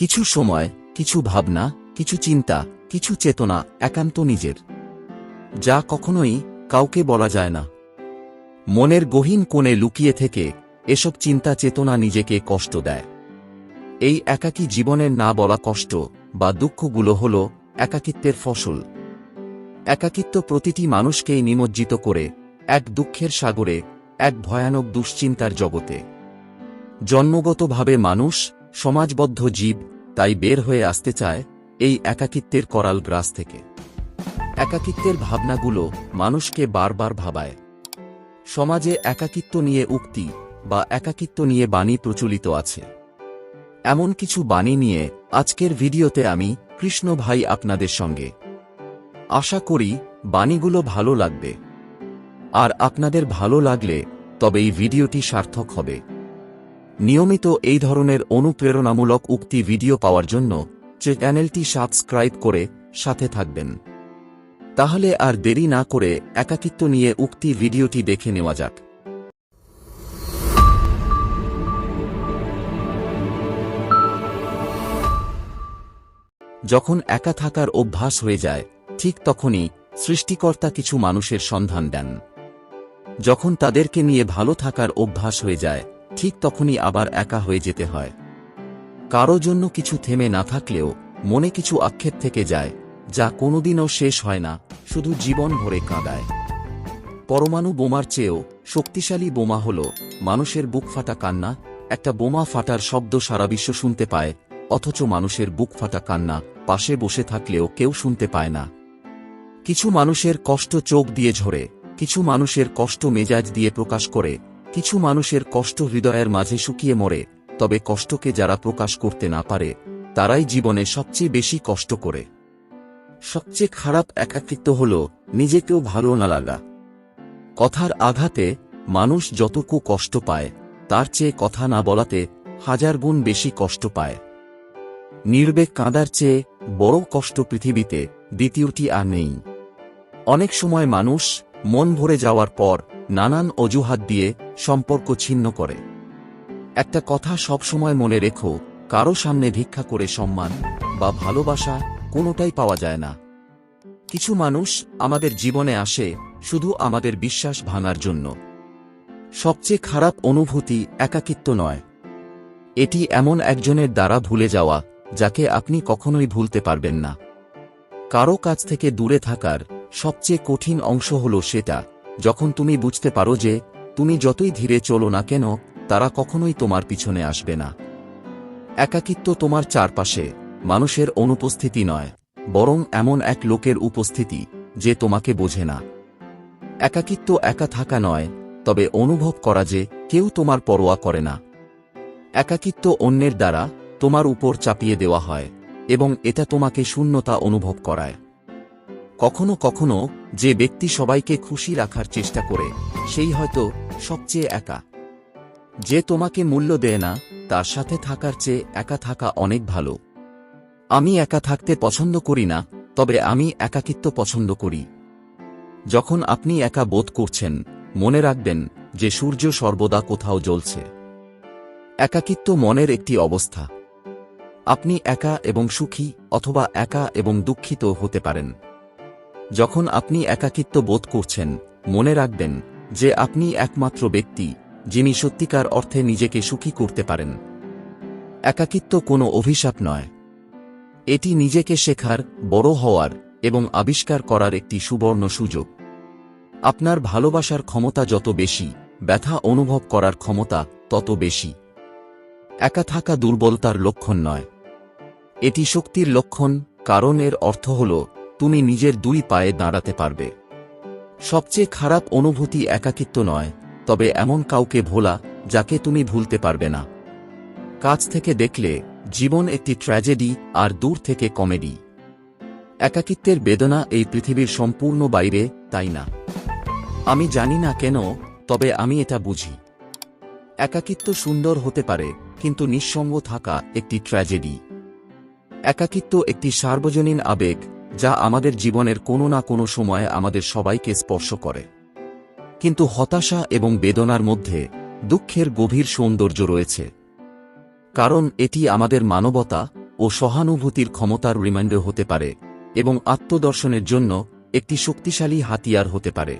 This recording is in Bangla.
কিছু সময়, কিছু ভাবনা, কিছু চিন্তা, কিছু চেতনা একান্ত নিজের। যা কখনোই কাউকে বলা যায় না। মনের গহীন কোণে লুকিয়ে থেকে এসব চিন্তা চেতনা নিজেকে কষ্ট দেয়। এই একাকী জীবনের না বলা কষ্ট বা দুঃখগুলো হল একাকিত্বের ফসল। একাকিত্ব প্রতিটি মানুষকেই নিমজ্জিত করে এক দুঃখের সাগরে, এক ভয়ানক দুশ্চিন্তার জগতে। জন্মগতভাবে মানুষ সমাজবদ্ধ জীব তাই বের হয়ে আসতে চায় এই একাকিত্বের করাল গ্রাস থেকে। একাকিত্বের ভাবনাগুলো মানুষকে বারবার ভাবায়। সমাজে একাকিত্ব নিয়ে উক্তি বা একাকিত্ব নিয়ে বাণী প্রচলিত আছে। এমন কিছু বাণী নিয়ে আজকের ভিডিওতে আমি কৃষ্ণ ভাই আপনাদের সঙ্গে। আশা করি বাণীগুলো ভালো লাগবে। আর আপনাদের ভালো লাগলে তবে এই ভিডিওটি সার্থক হবে। নিয়মিত এই ধরনের অনুপ্রেরণামূলক উক্তি ভিডিও পাওয়ার জন্য চ্যানেলটি সাবস্ক্রাইব করে সাথে থাকবেন। তাহলে আর দেরি না করে একাকিত্ব নিয়ে উক্তি ভিডিওটি দেখে নেওয়া যাক। যখন একা থাকার অভ্যাস হয়ে যায়, ঠিক তখনই সৃষ্টিকর্তা কিছু মানুষের সন্ধান দেন। যখন তাদেরকে নিয়ে ভালো থাকার অভ্যাস হয়ে যায় ঠিক তখনই আবার একা হয়ে যেতে হয়। কারও জন্য কিছু থেমে না থাকলেও মনে কিছু আক্ষেপ থেকে যায়, যা কোনোদিনও শেষ হয় না, শুধু জীবন ভরে কাঁদায়। পরমাণু বোমার চেয়েও শক্তিশালী বোমা হল মানুষের বুক ফাটা কান্না, একটা বোমা ফাটার শব্দ সারা বিশ্ব শুনতে পায়, অথচ মানুষের বুক ফাটা কান্না পাশে বসে থাকলেও কেউ শুনতে পায় না। কিছু মানুষের কষ্ট চোখ দিয়ে ঝরে, কিছু মানুষের কষ্ট মেজাজ দিয়ে প্রকাশ করে কিছু মানুষের কষ্ট হৃদয়ের মাঝে শুকিয়ে মরে, তবে কষ্টকে যারা প্রকাশ করতে না পারে, তারাই জীবনে সবচেয়ে বেশি কষ্ট করে। সবচেয়ে খারাপ একাকিত্ব হল, নিজেকেও ভালো না লাগা। কথার আঘাতে, মানুষ যতটুকু কষ্ট পায়, তার চেয়ে কথা না বলাতে হাজার গুণ বেশি কষ্ট পায়। নির্বেক কাঁদার চেয়ে বড় কষ্ট পৃথিবীতে দ্বিতীয়টি আর নেই। অনেক সময় মানুষ মন ভরে যাওয়ার পর নানান অজুহাত দিয়ে সম্পর্ক ছিন্ন করে। একটা কথা সবসময় মনে রেখো, কারও সামনে ভিক্ষা করে সম্মান বা ভালোবাসা কোনোটাই পাওয়া যায় না। কিছু মানুষ আমাদের জীবনে আসে শুধু আমাদের বিশ্বাস ভাঙার জন্য। সবচেয়ে খারাপ অনুভূতি একাকিত্ব নয়। এটি এমন একজনের দ্বারা ভুলে যাওয়া যাকে আপনি কখনোই ভুলতে পারবেন না। কারও কাছ থেকে দূরে থাকার সবচেয়ে কঠিন অংশ হল সেটা যখন তুমি বুঝতে পারো যে, তুমি যতই ধীরে চলো না কেন, তারা কখনোই তোমার পিছনে আসবে না। একাকিত্ব তোমার চারপাশে, মানুষের অনুপস্থিতি নয়, বরং এমন এক লোকের উপস্থিতি, যে তোমাকে বোঝে না। একাকিত্ব একা থাকা নয়, তবে অনুভব করা যে, কেউ তোমার পরোয়া করে না। একাকিত্ব অন্যের দ্বারা, তোমার উপর চাপিয়ে দেওয়া হয়, এবং এটা তোমাকে শূন্যতা অনুভব করায়। কখনো কখনো যে ব্যক্তি সবাইকে খুশি রাখার চেষ্টা করে, সেই হয়তো সবচেয়ে একা। যে তোমাকে মূল্য দেয় না, তার সাথে থাকার চেয়ে একা থাকা অনেক ভালো। আমি একা থাকতে পছন্দ করি না, তবে আমি একাকিত্ব পছন্দ করি। যখন আপনি একা বোধ করছেন, মনে রাখবেন যে সূর্য সর্বদা কোথাও জ্বলছে। একাকিত্ব মনের একটি অবস্থা। আপনি একা এবং সুখী অথবা একা এবং দুঃখিত হতে পারেন। যখন আপনি একাকিত্ব বোধ করছেন, মনে রাখবেন যে আপনি একমাত্র ব্যক্তি, যিনি সত্যিকার অর্থে নিজেকে সুখী করতে পারেন। একাকিত্ব কোনো অভিশাপ নয়। এটি নিজেকে শেখার, বড় হওয়ার এবং আবিষ্কার করার একটি সুবর্ণ সুযোগ। আপনার ভালোবাসার ক্ষমতা যত বেশি, ব্যথা অনুভব করার ক্ষমতা তত বেশি। একা থাকা দুর্বলতার লক্ষণ নয়। এটি শক্তির লক্ষণ, কারণ এর অর্থ হল তুমি নিজের দুই পায়ে দাঁড়াতে পারবে। সবচেয়ে খারাপ অনুভূতি একাকিত্ব নয়, তবে এমন কাউকে ভোলা যাকে তুমি ভুলতে পারবে না। কাছ থেকে দেখলে জীবন একটি ট্র্যাজেডি আর দূর থেকে কমেডি। একাকিত্বের বেদনা এই পৃথিবীর সম্পূর্ণ বাইরে, তাই না? আমি জানি না কেন, তবে আমি এটা বুঝি। একাকিত্ব সুন্দর হতে পারে, কিন্তু নিঃসঙ্গ থাকা একটি ট্র্যাজেডি। একাকিত্ব একটি সার্বজনীন আবেগ যা আমাদের জীবনের কোনো না কোনো সময়ে আমাদের সবাইকে স্পর্শ করে। কিন্তু হতাশা এবং বেদনার মধ্যে দুঃখের গভীর সৌন্দর্য রয়েছে। কারণ এটি আমাদের মানবতা ও সহানুভূতির ক্ষমতার রিমাইন্ডার হতে পারে এবং আত্মদর্শনের জন্য একটি শক্তিশালী হাতিয়ার হতে পারে।